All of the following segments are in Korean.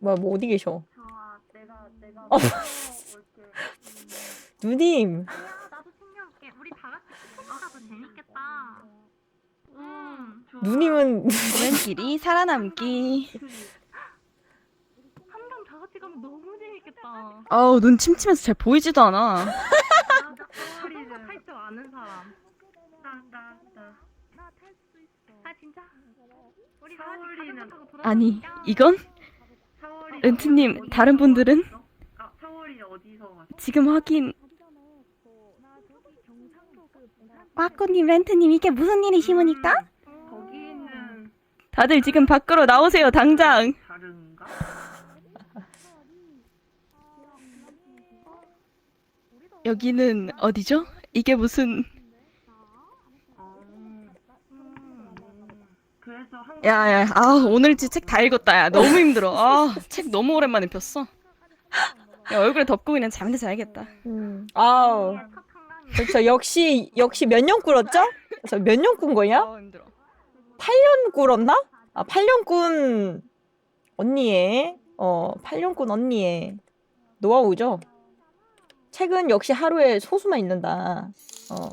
뭐야 뭐 어디 계셔? 자, 내가 내가 어. 먼저 올게. 음. 누님. 아니야, 나도 챙겨올게. 우리 다 같이 치킨 가도 재밌겠다. 음, 좋아. 누님은 오는 길이 살아남기. 한강 다 같이 가면 너무 재밌겠다. 아우 눈 침침해서 잘 보이지도 않아. 탈줄 아는 사람. 나 나 나. 나 탈 수 있어. 아 진짜? 우리 다 같이 돌아다니자. 아니 이건 어디서 다른 분들은 왔어? 아, 사월이 어디서 왔어? 지금 확인. 빠꾸님 렌트님 이게 무슨 일이시무니까? 음, 거기는 다들 지금 밖으로 나오세요 당장. 다른가? 여기는 어디죠? 이게 무슨 어. 음, 그래서 한 야야 아 오늘지 책다 읽었다 야 너무 힘들어 아 책 너무 오랜만에 폈어 야 얼굴에 덮고 그냥 잠에서 자야겠다 음. 아우. 그렇죠. 역시 역시 몇년 꿇었죠? 저 몇 년 꾼 거야? 아 힘들어 8년 꿇었나? 아, 8년 꾼 언니의 어, 8년 꾼 언니의 노하우죠. 책은 역시 하루에 소수만 읽는다. 어,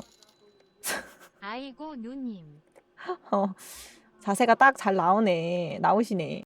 아이고 누님. 어, 자세가 딱 잘 나오네. 나오시네.